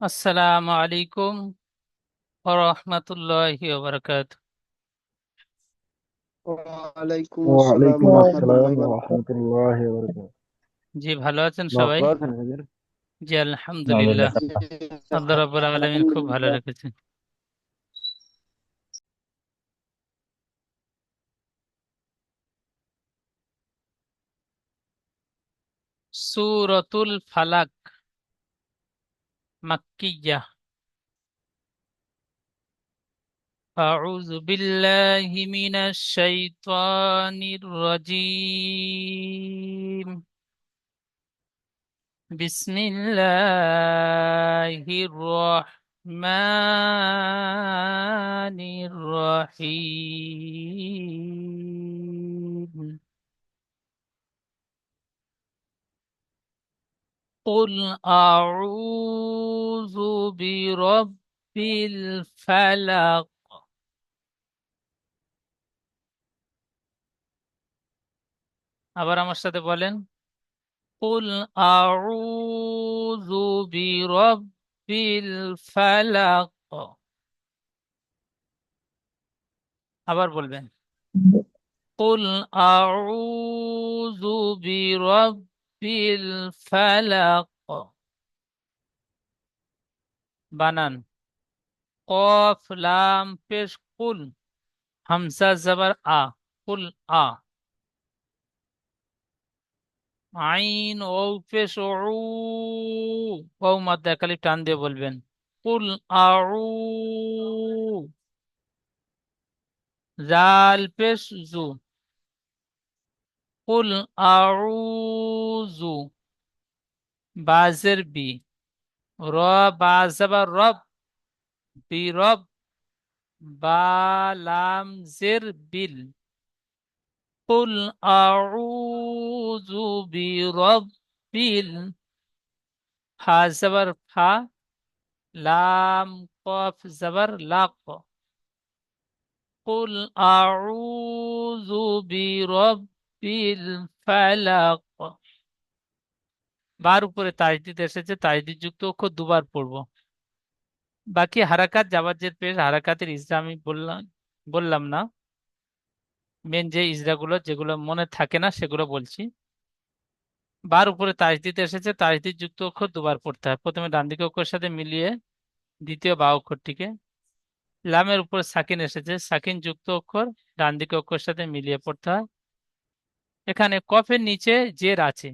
আসসালামু আলাইকুম রাহমাতুল্লাহি ওয়া বারাকাতুহু জি ভালো আছেন সবাই? জি আলহামদুলিল্লাহ। আল্লাহ রাব্বুল আলামিন খুব ভালো রেখেছেন। সূরাতুল ফালাক মাক্কিয়া أعوذ بالله من الشيطان الرجيم بسم الله الرحمن الرحيم قل أعوذ برب الفلق আবার আমার সাথে বলেন قل أعوذ برب الفلق আবার বলবেন قل أعوذ برب الفلق বানান কফ লাম পেশ কুল হামজা জবর আ কুল আ আইন ও পেশ উ ও মাদ্দা একালিফ টান দিয়ে বলবেন কুল আউ জাল পেশ জু কুল আউযু বাজের বি র বাজাবা রব বি রব বালাম জের বিল কুল আউযু বি রব বিল ফা জবর ফা লাম কফ জবর লাক কুল আউযু বি রব বার উপরে তাজদিদ এসেছে তাজদিদ যুক্ত অক্ষর দুবার পড়ব। বাকি হারাকাত, জাবাজের পেশ, হারাকাতের ইসরা আমি বললাম বললাম না। মেন যে ইজরাগুলো, যেগুলো মনে থাকে না, সেগুলো বলছি। বার উপরে তাজদিদ এসেছে তাজদিদ যুক্ত অক্ষর দুবার পড়তে হয়। প্রথমে ডান দিকে সাথে মিলিয়ে দ্বিতীয় বা অক্ষরটিকে। লামের উপর সাকিন এসেছে সাকিন যুক্ত অক্ষর, ডান দিকে অক্ষরের সাথে মিলিয়ে পড়তে হয়। এখানে কফের নিচে জের আছে।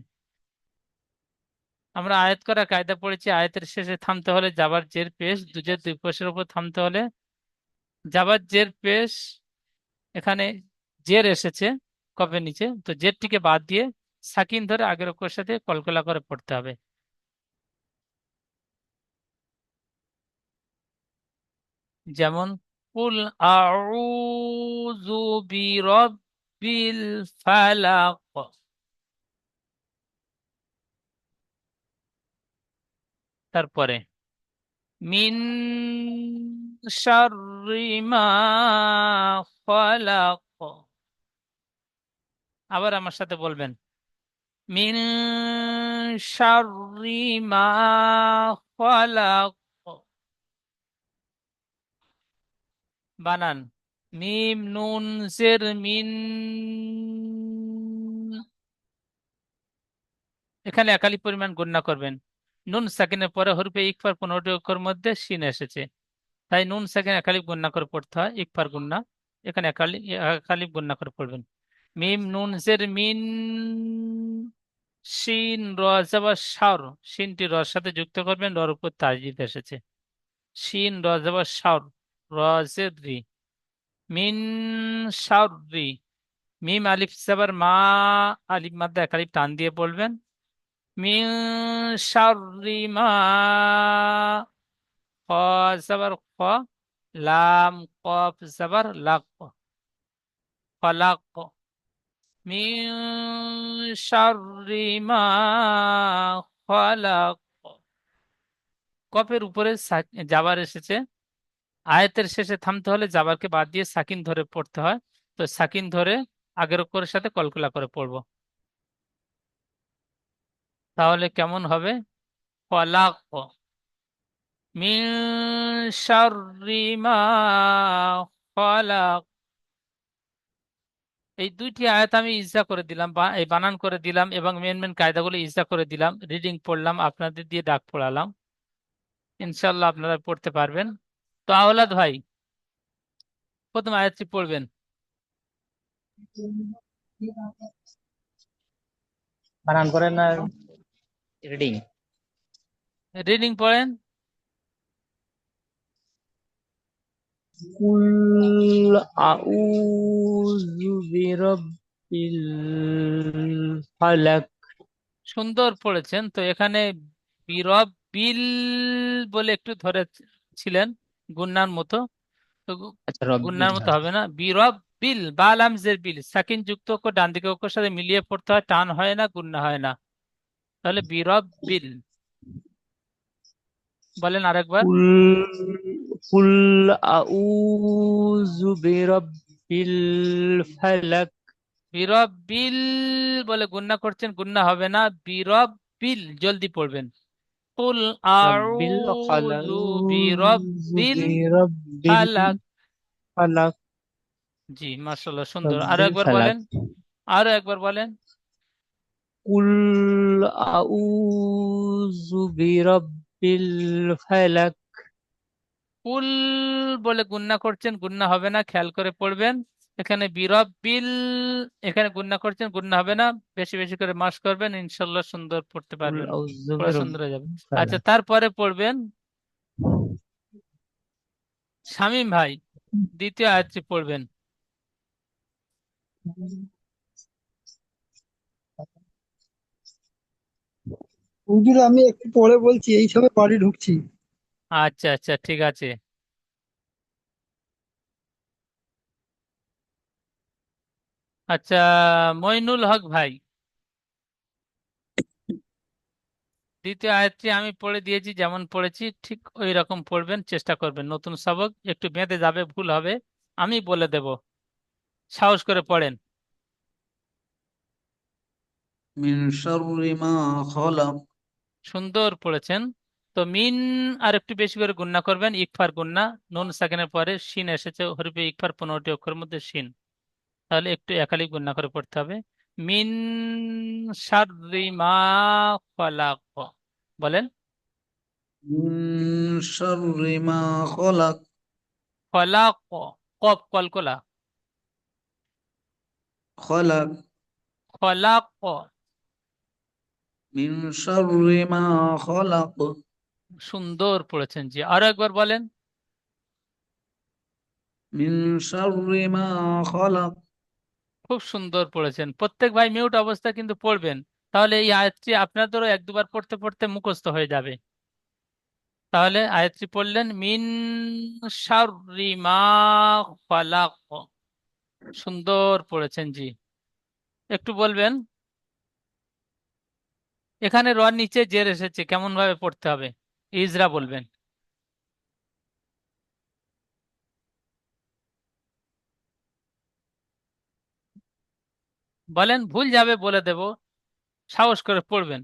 আমরা আয়াত করা, কায়দা পড়েছি, আয়াতের শেষে থামতে হলে যাবার জের পেশ, দুজের দুই পেশের উপর থামতে হলে যাবার জের পেশ, এখানে জের এসেছে কফের নিচে, তো জেরটিকে বাদ দিয়ে সাকিন ধরে আগের অক্ষরের সাথে কলকলা করে পড়তে হবে। যেমন, কুল আউযু বিরাব্বিল ফালাক তারপরে মিন শাররি মা আবার আমার সাথে বলবেন মিন শাররি মা বানান। মিম নুন জের মিন এখানে একালি পরিমাণ গণনা করবেন। নুন সাকিনের পরে হরফে ইকফার পনেরোটি অক্ষর মধ্যে সিন এসেছে। তাই নুন সাকিন একালিপ গণনা করে পড়তে হয়, ইকফার গুন্না এখানে একালি একালিপ গণনা করে পড়বেন। মিম নুন জের মিন, শিন র জবর শাওর শিনটি রর সাথে যুক্ত করবেন, রর উপর তাজিদ এসেছে। শিন র জবর শাওর র রি। মিন শাওর রি মিম আলিফ জবর মা আলিফ মাদ্দা একালিপ টান দিয়ে বলবেন মিন শাররি মা খ জবর খ লাম কফ জবর লাক ফলাক মিন শাররি মা খলাক কফের উপরে জাবার এসেছে। আয়াতের শেষে থামতে হলে জাবারকে বাদ দিয়ে সাকিন ধরে পড়তে হয়। তো সাকিন ধরে আগের অক্ষরের সাথে কলকলা করে পড়ব। তাহলে কেমন হবে? খলাক এই দুইটি আয়াত আমি ইজা করে দিলাম, বা এই বানান করে দিলাম এবং মেন মেন কায়দাগুলো ইজা করে দিলাম। রিডিং পড়লাম, আপনাদের দিয়ে ডাক পড়ালাম। ইনশাল্লাহ আপনারা পড়তে পারবেন। তো আওলাদ ভাই প্রথম আয়াতটি পড়বেন। বানান করেন না? রিডিং। রিডিং পড়েন। কুল আউযু বিরাব্বিল ফালাক। সুন্দর পড়েছেন। তো এখানে বিরব বিল বলে একটু ধরে ছিলেন গুন্নার মতো। তো আচ্ছা গুন্নার মতো হবে না। বিরব বিল বাল আমজের বিল। সাকিন যুক্ত অক্ষর ডান দিকে অক্ষর সাথে মিলিয়ে পড়তে হয় টান হয় না গুন্না হয় না। তাহলে বিরব বিল। বলেন আরেকবার। কুল কুল আউযু বিরাব্বিল ফালাক। বিরব বিল বলে গুন্না করছেন গুন্না হবে না। বিরব বিল জলদি পড়বেন। কুল আউযু বিরব্বিল ফালাক ফালাক জি মাশাআল্লাহ সুন্দর। আরও একবার বলেন। আরও একবার বলেন। কুল আউযু বিরাব্বিল ফালাক কুল বলে গুন্না করছেন গুন্না হবে না খেয়াল করে পড়বেন। এখানে বিরব বিল এখানে গুন্না করছেন গুন্না হবে না বেশি বেশি করে মাস করবেন ইনশাল্লাহ সুন্দর পড়তে পারবেন। সুন্দর হয়ে যাবে। আচ্ছা তারপরে পড়বেন শামীম ভাই দ্বিতীয় আয়াতটি পড়বেন। হুজুর আমি একটু পরে বলছি এই সবে বাড়ি ঢুকছি। আচ্ছা আচ্ছা ঠিক আছে। আচ্ছা মইনুল হক ভাই। দ্বিতীয় আয়াতটি আমি পড়ে দিয়েছি যেমন পড়েছি ঠিক ওই রকম পড়বেন চেষ্টা করবেন। নতুন সবক একটু বেঁধে যাবে ভুল হবে আমি বলে দেব। সাহস করে পড়েন। সুন্দর পড়েছেন। তো মিন আর একটু বেশি করে গুন্না করবেন ইকফার গুন্না নুন সাকিনের পরে শিন এসেছে হরিফে ইকফার পনেরোটি অক্ষর মধ্যে শিন। তাহলে একটু একালি গুণা করে পড়তে হবে। মিন শাররি মা খলাক। বলেন। খলাক। খলাক। খলাক। খলাক। সুন্দর পড়েছেন জি। আরও একবার বলেন। মিন শাররি মা খলাক। খুব সুন্দর পড়েছেন। প্রত্যেক ভাই মিউট অবস্থা কিন্তু পড়বেন। তাহলে এই আয়াতটি আপনাদেরও এক দুবার পড়তে পড়তে মুখস্থ হয়ে যাবে। তাহলে আয়াতটি পড়লেন, মিন সুন্দর পড়েছেন জি। একটু বলবেন, এখানে র নিচে জের এসেছে কেমন ভাবে পড়তে হবে? ইজরা বলবেন। বলেন ভুল যাবে বলে দেব সাহস করে পড়বেন।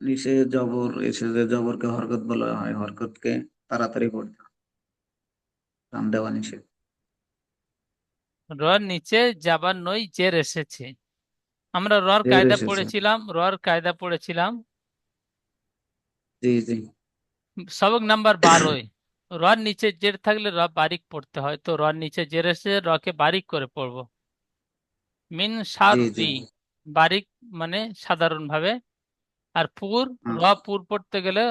নিচে জবর এসে যে জবরকে হরকত বলা হয় হরকতকে তাড়াতাড়ি পড়তে। টান দেওয়া নিষেধ। রর নিচে যাবার নই জের এসেছে। আমরা রর কায়দা পড়েছিলাম রর কায়দা পড়েছিলাম। জি জি। সবক নাম্বার বারোয় রর নিচে জের থাকলে র বারিক পড়তে হয় তো রর নিচে জের এসে রকে বারিক করে পড়ব। মিন জি বারিক মানে সাধারণ ভাবে আর পুর র পুর পড়তে গেলে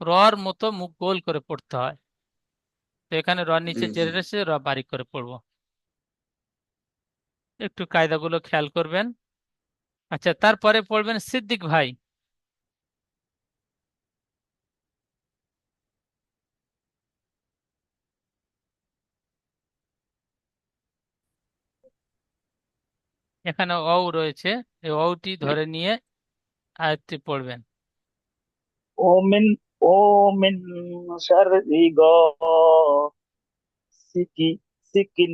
রর মতো মুখ গোল করে পড়তে হয়। তো এখানে র নিচে জের এসে র বারিক করে পড়ব। একটু কায়দাগুলো খেয়াল করবেন। আচ্ছা তারপরে পড়বেন সিদ্দিক ভাই। এখানে অউ রয়েছে। এই অউটি ধরে নিয়ে আয়াতটি পড়বেন। ওমেন ওমিন গ সিকি সিকিন।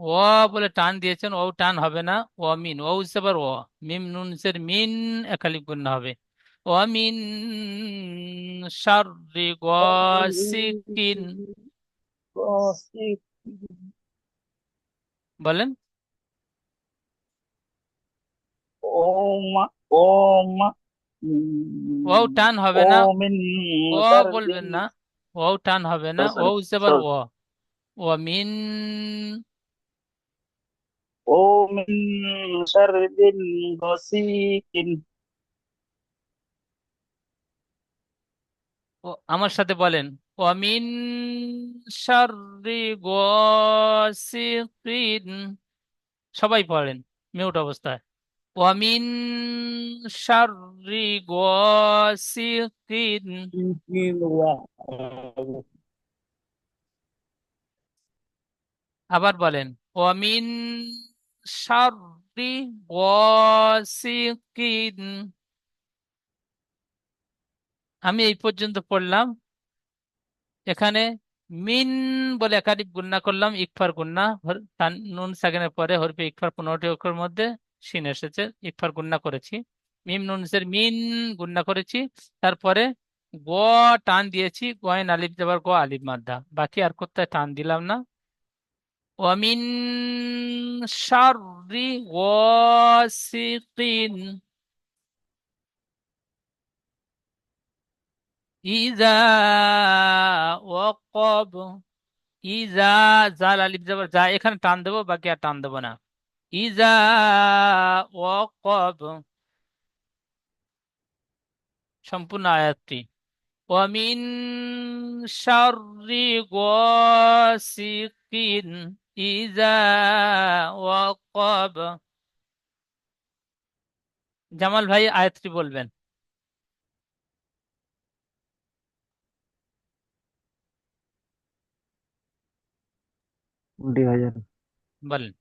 ও বলে টান দিয়েছেন ও টান হবে না। ও মিন ও হিসেবে ও। মিম নুনসের মিন একালি গুণ হবে। ও মিন সার্রি গ সিকিন। বলেন? টান হবে না। ও বলবেন না। টান হবে না। ও ও ও মিন ও মিন আমার সাথে বলেন। মিন শাররি গাসিকিন সবাই পড়েন, মিউট অবস্থায়। মিন শাররি গাসিকিন আবার বলেন মিন শাররি গাসিকিন আমি এই পর্যন্ত পড়লাম। এখানে মিন বলে একাধিক গুন্না করলাম, ইকফার তান, নুন সাকিনের পরে হরফে ইকফার পনেরোটি অক্ষর মধ্যে শিন এসেছে, ইকফার গুন্না করেছি। মিম নুনসের মিন গুন্না করেছি, তারপরে গ, টান দিয়েছি গয়েন আলিফ যাবার গ, আলিফ মাদ্দা, বাকি আর কোথায় টান দিলাম না। ওয়ামিন শাররি ওয়াসিকিন যা এখানে টান দেবো, বাকি আর টান দেবো না। ইজা ওয়াকাব, সম্পূর্ণ আয়াতটি। ওয়াকাব। জামাল ভাই আয়াতটি বলবেন। দুই হাজার বলেন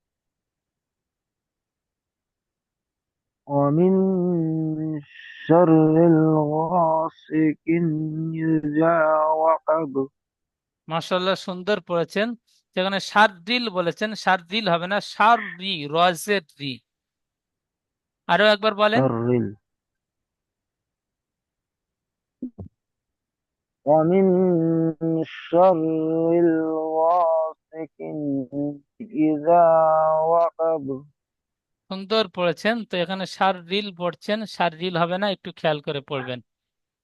ومن شر الغاسق إذا وقب মাশাল্লাহ সুন্দর পড়েছেন যেখানে শারদিল বলেছেন শারদিল হবে না শাররি রজের রি আরো একবার বলেন شر ال- ومن شر الغاسق إذا وقب সুন্দর পড়েছেন তো এখানে শাররিল পড়ছেন শাররিল হবে না একটু খেয়াল করে পড়বেন।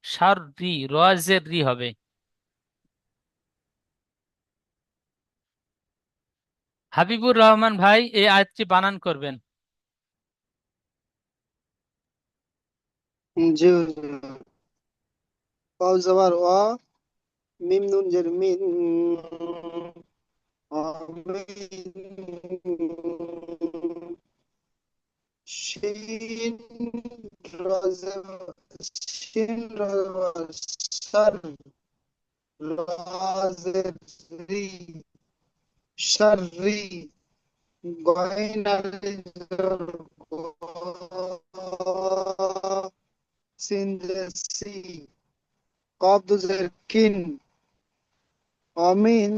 সার রি রজের রি হবে। হাবিবুর রহমান ভাই এই আয়াতটি বানান করবেন। জি ওয়া মিম নুন জের মিন। আমিন শিন রাজের শিন রাজের সার রাজের রি শাররি গয়ন আলিজর সিনজেসি কবজের কিন অমিন শাররি গাসিন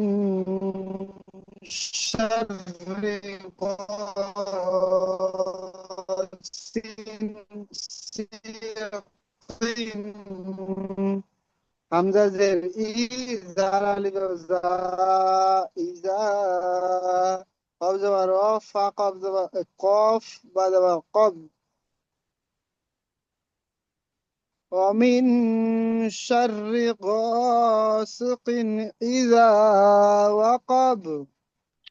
সিকিন হামজা জের ই জার আলিফ জা ইজা কব জবর অ ফা কব জবর কফ বা জবর কব ومن شر غاسق إذا وقب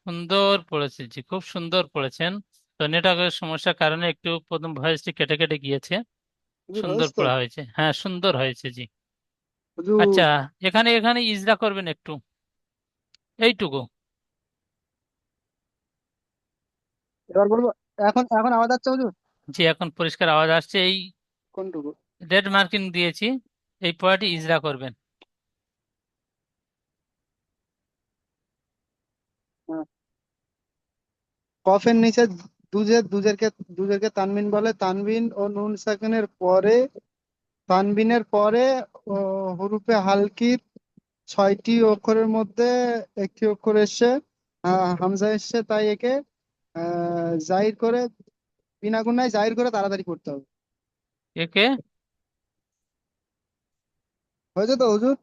সুন্দর পড়েছে জি খুব সুন্দর পড়েছেন তো নেটওয়ার্কের সমস্যার কারণে একটু প্রথম ভয়েসটি কেটে কেটে গিয়েছে হুজুর সুন্দর হয়েছে তো? পড়া হয়েছে হ্যাঁ সুন্দর হয়েছে জি হুজুর আচ্ছা এখানে এখানে ইজরা করবেন একটু এইটুকু এবার বলবো এখন এখন আওয়াজ আসছে হুজুর জি এখন পরিষ্কার আওয়াজ আসছে এই কোনটুকু রেড মার্কিং দিয়েছি এই পড়াটি ইজরা করবেন। কফের নিচে দুজের দুজেরকে দুজেরকে তানবিন বলে তানবিন ও নুন সাকিনের পরে তানবিনের পরে হরুফে হালকির ছয়টি অক্ষরের মধ্যে একটি অক্ষর এসছে হামজা এসছে তাই একে জাহির করে বিনা গুণায় জাহির করে তাড়াতাড়ি করতে হবে। একে হয়েছে তো হুজুর?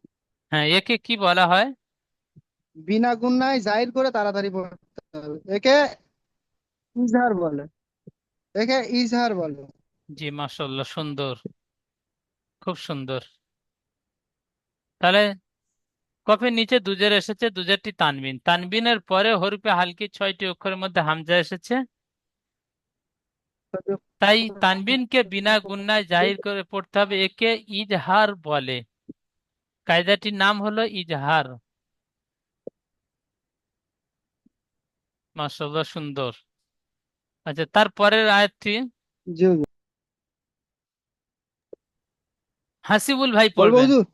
হ্যাঁ একে কি বলা হয়? বিনা গুণায় জাহির করে তাড়াতাড়ি পড়তে হবে। একে ইজহার বলে। একে ইজহার বলে। জি মাশাআল্লাহ সুন্দর। খুব সুন্দর। তাহলে কফের নিচে দুজের এসেছে দুজেরটি তানবিন। তানবিনের পরে হরফে হালকি ছয়টি অক্ষরের মধ্যে হামজা এসেছে। তাই তানবিনকে বিনা গুণায় জাহির করে পড়তে হবে একে ইজহার বলে। কায়দাটির নাম হলো ইজহার মাশাআল্লাহ সুন্দর আচ্ছা তারপরের আয়াতটি জি হুজুর হাসিবুল ভাই বলবো পড়বেন হুজুর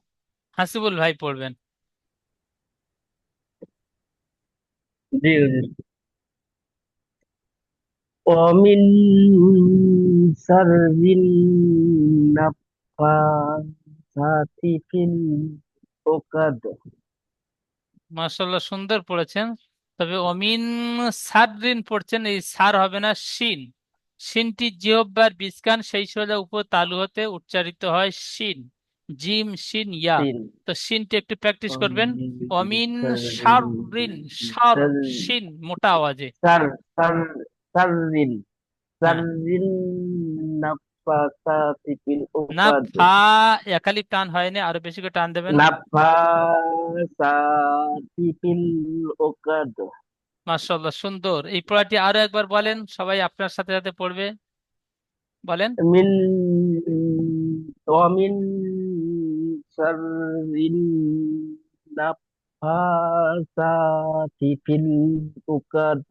হাসিবুল ভাই পড়বেন জি হুজুর ومن شر النفاثات সাথী ওকাদ সুন্দর পড়েছেন তবে অমিন সাররিন পড়ছেন এই সার হবে না শিন শিনটি জিহব্বার বিস্কান সেই সোজা উপর তালু হতে উচ্চারিত হয় শিন জিম শিন ইয়া তো শিনটি একটু প্র্যাকটিস করবেন অমিন সাররিন সার শিন মোটা আওয়াজে সার সার সাররিন সাররিন না উকাদ ফা একালিপ টান হয়নি আরো বেশি করে টান দেবেন নাফাসাতি ফিল উকাদ মাশাআল্লাহ সুন্দর এই পড়াটি আরো একবার বলেন সবাই আপনার সাথে সাথে পড়বে বলেন মিন ومن شر النفاثات في العقد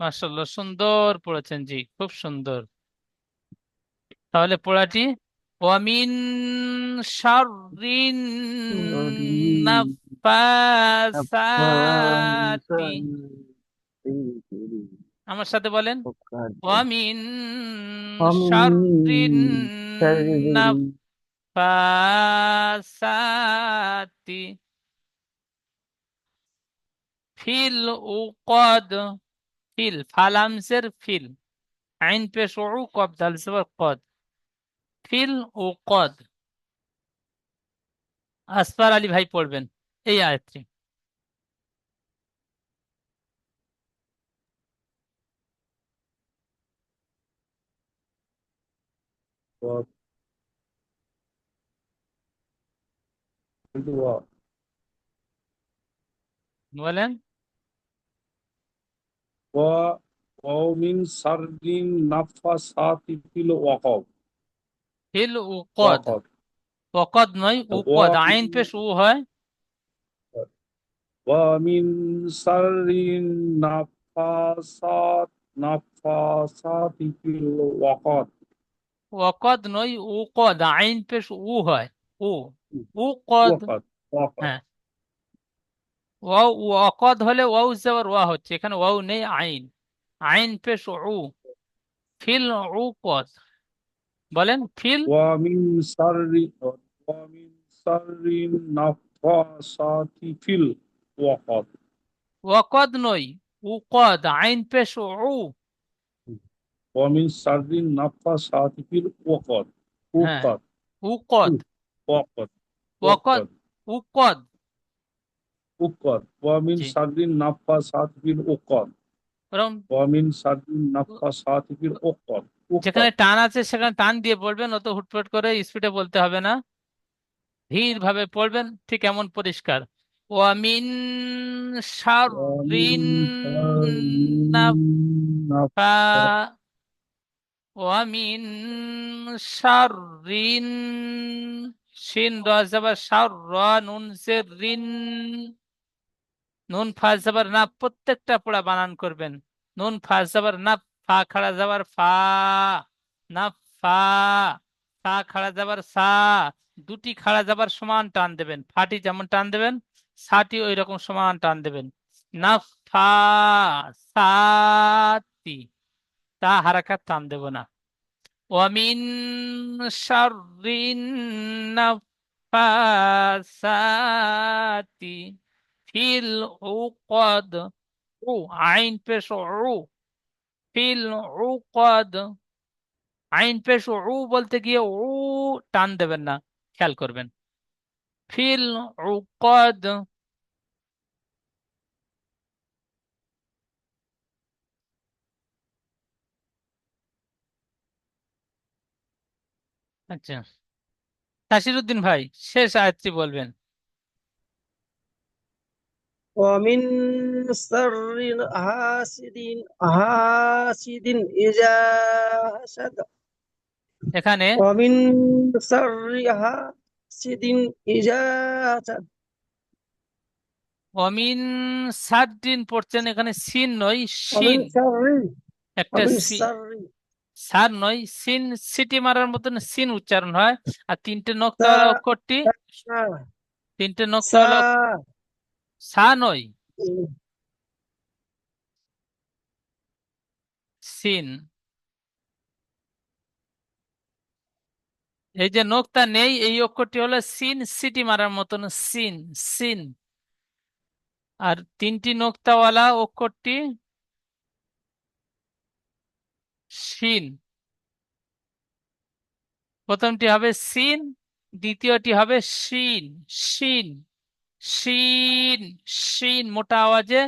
মাশাআল্লাহ সুন্দর পড়েছেন জি খুব সুন্দর তাহলে পোড়াটি ওয়ামিন শাররিন নাফাসাতি। আমার সাথে বলেন ওয়ামিন শাররিন নাফাসাতি। ফিল উকদ ফিল ফালামসের ফিল আইন পেশ উ কব দাল কদ। ফিল ও কদ। আসফার আলী ভাই পড়বেন, এই আয়ত্রী বলেন। ও মিন সারদিন নাফাসাতি ফিল ওয়াকব ফিল উকদ عقد ওকদ নয় উকদ আইন ومن পেশ উ হয় ومن شر النفاثات نفاثات في العقد ওকদ নয় উকদ আইন পেশ উ হয় উ উকদ عقد عقد হ্যাঁ ওয়াও ওয়াকদ হলে ওয়াউ জবর ওয়া হচ্ছে এখানে ওয়াউ নেই আইন আইন পেশ উ ফিল উকদ বলেন ফিল। ওয়ামিন সাররি ওয়ামিন সাররি নাফাসাতি ফিল ওয়াকদ। ওয়াকদ নয় উকদ আইন পেশ উ। ওয়ামিন সাররি নাফাসাতি ফিল ওয়াকদ। উকদ। উকদ। ওয়াকদ। ওয়াকদ উকদ। উকদ। ওয়ামিন সাররি নাফাসাতি ফিল উকদ ওয়ামিন নাফা নাফাসাতি ফিল উকদ যেখানে টান আছে সেখানে টান দিয়ে পড়বেন অত হুটপাট করে স্পিডে বলতে হবে না। ধীর ভাবে পড়বেন ঠিক এমন পরিষ্কার। ওয়ামিন শাররিন নাফা। ওয়ামিন শাররিন শিন রা যাবার শার র নুন সে রিন। নুন ফা যাবার না প্রত্যেকটা পোড়া বানান করবেন। নুন ফা যাবার না ফা খাড়া যাবার ফা, না ফা ফা খাড়া যাবার সা, দুটি খাড়া যাবার সমান টান দেবেন। ফাটি যেমন টান দেবেন, সাটি ওই রকম সমান টান দেবেন। না ফা সাতি তা হারাকাত টান দেব না। ওয়ামিন শাররিন নাফাসাতি ফিল উকদ, উ, আইন পেশ, উ ফিল উকদ, আইন পেশ উ বলতে গিয়ে উ টান দেবেন না, খেয়াল করবেন। ফিল উকদ আচ্ছা। তাসিরুদ্দিন ভাই, শেষ আয়াতটি বলবেন। ومن شر حاسد حاسد إذا حسد এখানে ومن شر حاسد إذا حسد অমিন সাদ্দিন পড়ছেন এখানে সিন নয় ومن শিন شر একটা ومن সি شر সার নয় সিন সিটি মারার মতন সিন উচ্চারণ হয় আর তিনটে নোক্তাওয়ালা সা- অক্ষরটি সা তিনটে নোক্তাওয়ালা অক্ষ- সা নয় সিন। এই যে নোক্তা নেই এই অক্ষরটি হলো সিন সিটি মারার মতন সিন সিন। আর তিনটি নোক্তাওয়ালা অক্ষরটি শিন প্রথমটি হবে সিন দ্বিতীয়টি হবে শিন শিন শিন শিন, মোটা আওয়াজে।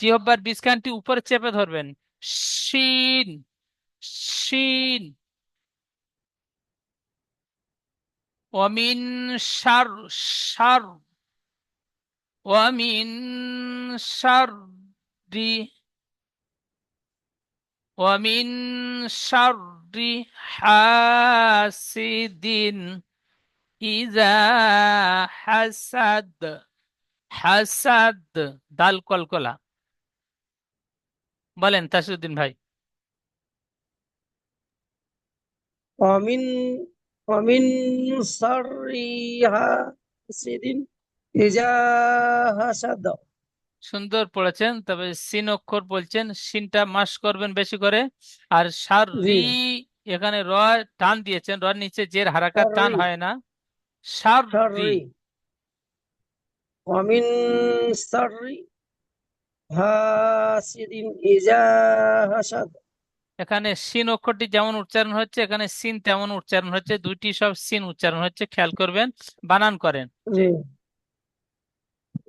জিহ্বার বিস্কানটি উপরে চেপে ধরবেন। শিন শিন। ওয়ামিন শার শার ওয়ামিন শাররি ওয়ামিন শাররি হাসিদিন। ইজা হাসাদ হাসাদ দাল কলকলা বলেন তাসুদ্দিন ভাই। অমিন অমিন সারিহা সুন্দর পড়েছেন তবে সিন অক্ষর বলছেন সিনটা মাস করবেন বেশি করে। আর সার এখানে র টান দিয়েছেন র নিচে জের হারাকার টান হয় না। شر রি ومن شر حاسد إذا حسد এখানে সিন অক্ষরটি যেমন উচ্চারণ হচ্ছে এখানে সিন তেমন উচ্চারণ হচ্ছে দুইটি সব সিন উচ্চারণ হচ্ছে খেয়াল করবেন বানান করেন জি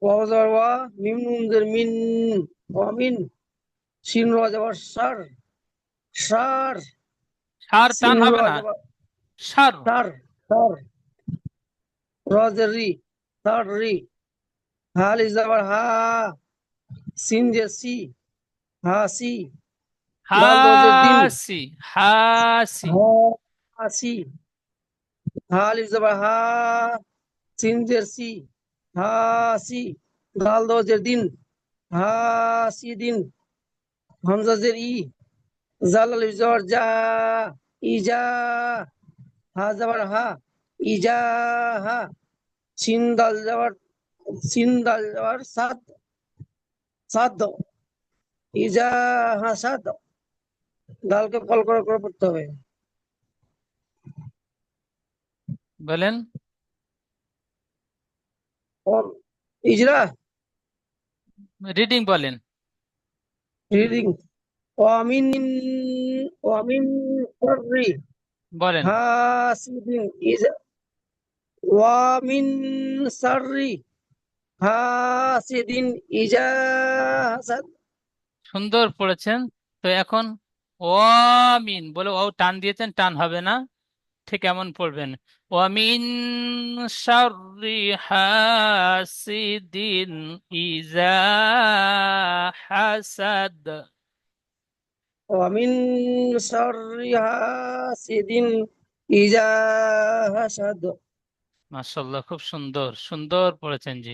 ওয়াও যাবার ওয়া মিম নুন জের মিন ওয়ামিন সিন র যাবার সার সার সার টান সিন হবে র না যাবার সার সার সার র জের রি সার রি হাল ইজ যাবার হা সিন জের সি হা সি দিন। হাসি হাসি হাসি হাল ইজ যাবার হা সিন জের সি হাসি দাল দরজের দিন হাসি দিন হামজা জের ই জালাল ইজ যাবার যা ইজা হা যাবার হা ইজাহা সিন্দাল যাওয়ার সিন্দাল যাওয়ার সাদ সাদ ইজাহা সাদ দালকে কল করে করে পড়তে হবে। বলেন। ইজরা। রিডিং বলেন। রিডিং। ওয়ামিন ওয়ামিন বলেন। হাসিদিন ইজা ومن شر حاسد إذا حسد সুন্দর পড়েছেন তো এখন ওয়ামিন বলে ও টান দিয়েছেন টান হবে না ঠিক এমন পড়বেন ওয়ামিন শাররি হাসিদিন ইজা হাসাদ ومن شر حاسد إذا حسد মাশাআল্লাহ খুব সুন্দর সুন্দর পড়েছেন জি।